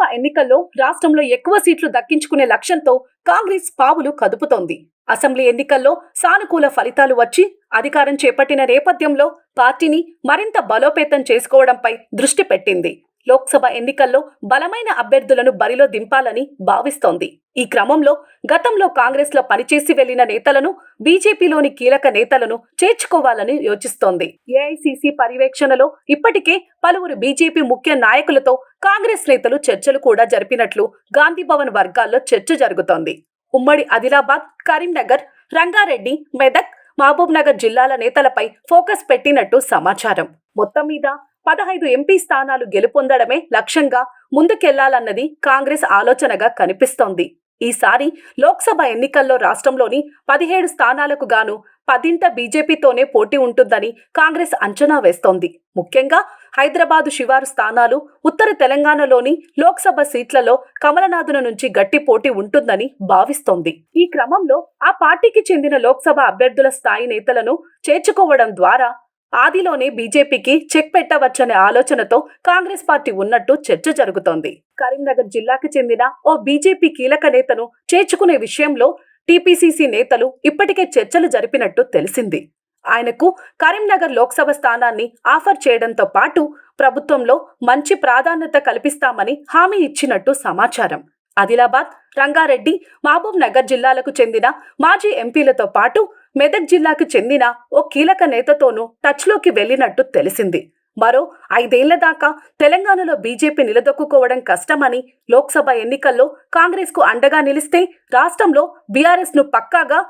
లోక్సభ ఎన్నికల్లో రాష్ట్రంలో ఎక్కువ సీట్లు దక్కించుకునే లక్ష్యంతో కాంగ్రెస్ పావులు కదుపుతోంది. అసెంబ్లీ ఎన్నికల్లో సానుకూల ఫలితాలు వచ్చి అధికారం చేపట్టిన నేపథ్యంలో పార్టీని మరింత బలోపేతం చేసుకోవడంపై దృష్టి పెట్టింది. లోక్సభ ఎన్నికల్లో బలమైన అభ్యర్థులను బరిలో దింపాలని భావిస్తోంది. ఈ క్రమంలో గతంలో కాంగ్రెస్లో పనిచేసి వెళ్ళిన నేతలను బీజేపీలోని కీలక నేతలను చేర్చుకోవాలని యోచిస్తోంది. ఏఐసిసి పర్యవేక్షణలో ఇప్పటికే పలువురు బీజేపీ ముఖ్య నాయకులతో కాంగ్రెస్ నేతలు చర్చలు కూడా జరిపినట్లు గాంధీభవన్ వర్గాల్లో చర్చ జరుగుతోంది. ఉమ్మడి ఆదిలాబాద్ కరీంనగర్ రంగారెడ్డి మెదక్ మహబూబ్ నగర్ జిల్లాల నేతలపై ఫోకస్ పెట్టినట్టు సమాచారం. మొత్తం మీద పదహైదు ఎంపీ స్థానాలు గెలుపొందడమే లక్ష్యంగా ముందుకెళ్ళాలన్నది కాంగ్రెస్ ఆలోచనగా కనిపిస్తోంది. ఈసారి లోక్సభ ఎన్నికల్లో రాష్ట్రంలోని పదిహేడు స్థానాలకు గాను పదింట బీజేపీతోనే పోటీ ఉంటుందని కాంగ్రెస్ అంచనా వేస్తోంది. ముఖ్యంగా హైదరాబాదు శివారు స్థానాలు ఉత్తర తెలంగాణలోని లోక్సభ సీట్లలో కమలనాథుల నుంచి గట్టి పోటీ ఉంటుందని భావిస్తోంది. ఈ క్రమంలో ఆ పార్టీకి చెందిన లోక్సభ అభ్యర్థుల స్థాయి నేతలను చేర్చుకోవడం ద్వారా ఆదిలోనే బీజేపీకి చెక్ పెట్టవచ్చనే ఆలోచనతో కాంగ్రెస్ పార్టీ ఉన్నట్టు చర్చ జరుగుతోంది. కరీంనగర్ జిల్లాకు చెందిన ఓ బీజేపీ కీలక నేతను చేర్చుకునే విషయంలో టీపీసీసీ నేతలు ఇప్పటికే చర్చలు జరిపినట్టు తెలిసింది. ఆయనకు కరీంనగర్ లోక్సభ స్థానాన్ని ఆఫర్ చేయడంతో పాటు ప్రభుత్వంలో మంచి ప్రాధాన్యత కల్పిస్తామని హామీ ఇచ్చినట్టు సమాచారం. ఆదిలాబాద్ రంగారెడ్డి మహబూబ్ నగర్ జిల్లాలకు చెందిన మాజీ ఎంపీలతో పాటు మెదక్ జిల్లాకు చెందిన ఓ కీలక నేతతోనూ టచ్లోకి వెళ్ళినట్టు తెలిసింది. మరో ఐదేళ్ళ దాకా తెలంగాణలో బీజేపీ నిలదొక్కుకోవడం కష్టమని లోక్సభ ఎన్నికల్లో కాంగ్రెస్కు అండగా నిలిస్తే రాష్ట్రంలో బీఆర్ఎస్ను పక్కాగా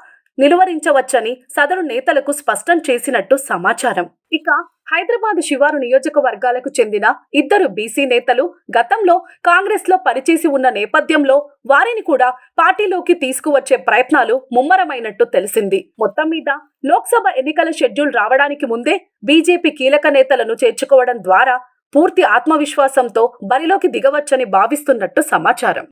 నిలువరించవచ్చని సదరు నేతలకు స్పష్టం చేసినట్టు సమాచారం. ఇక హైదరాబాద్ శివారు నియోజకవర్గాలకు చెందిన ఇద్దరు బీసీ నేతలు గతంలో కాంగ్రెస్లో పనిచేసి ఉన్న నేపథ్యంలో వారిని కూడా పార్టీలోకి తీసుకువచ్చే ప్రయత్నాలు ముమ్మరమైనట్టు తెలిసింది. మొత్తం మీద లోక్సభ ఎన్నికల షెడ్యూల్ రావడానికి ముందే బీజేపీ కీలక నేతలను చేర్చుకోవడం ద్వారా పూర్తి ఆత్మవిశ్వాసంతో బరిలోకి దిగవచ్చని భావిస్తున్నట్టు సమాచారం.